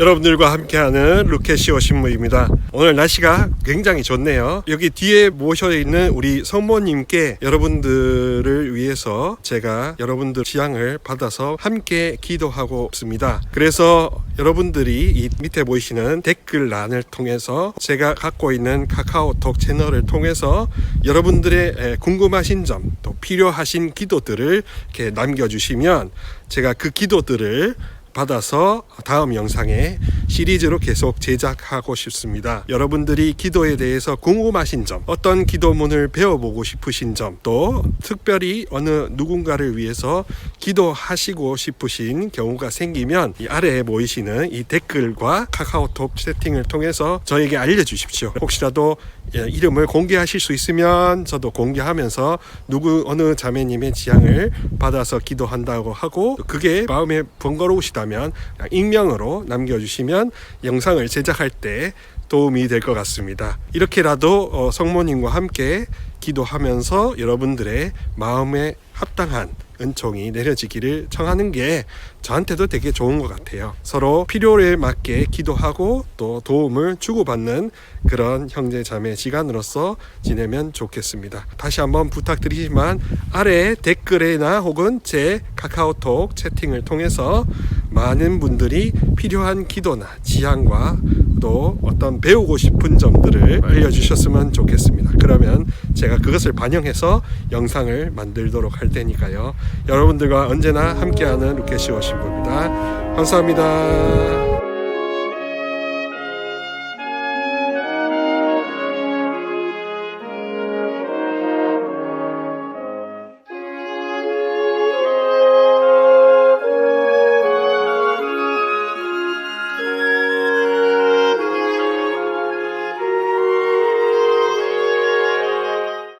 여러분들과 함께하는 루케시오 신부입니다. 오늘 날씨가 굉장히 좋네요. 여기 뒤에 모셔 있는 우리 성모님께 여러분들을 위해서 제가 여러분들 지향을 받아서 함께 기도하고 있습니다. 그래서 여러분들이 이 밑에 보이시는 댓글란을 통해서 제가 갖고 있는 카카오톡 채널을 통해서 여러분들의 에, 궁금하신 점 또 필요하신 기도들을 이렇게 남겨주시면 제가 그 기도들을 받아서 다음 영상에 시리즈로 계속 제작하고 싶습니다. 여러분들이 기도에 대해서 궁금하신 점, 어떤 기도문을 배워보고 싶으신 점, 또 특별히 어느 누군가를 위해서 기도하시고 싶으신 경우가 생기면 이 아래에 보이시는 이 댓글과 카카오톡 채팅을 통해서 저에게 알려주십시오. 혹시라도 예, 이름을 공개하실 수 있으면 저도 공개하면서 누구 어느 자매님의 지향을 받아서 기도한다고 하고 그게 마음에 번거로우시다 면 그냥 익명으로 남겨주시면 영상을 제작할 때 도움이 될 것 같습니다. 이렇게라도 어, 성모님과 함께 기도하면서 여러분들의 마음에 합당한 은총이 내려지기를 청하는 게 저한테도 되게 좋은 것 같아요. 서로 필요에 맞게 기도하고 또 도움을 주고받는 그런 형제 자매 시간으로서 지내면 좋겠습니다. 다시 한번 부탁드리지만 아래 댓글에나 혹은 제 카카오톡 채팅을 통해서 많은 분들이 필요한 기도나 지향과 또 어떤 배우고 싶은 점들을 알려주셨으면 좋겠습니다. 그러면 제가 그것을 반영해서 영상을 만들도록 할 테니까요. 여러분들과 언제나 함께하는 루케시오 신부입니다. 감사합니다.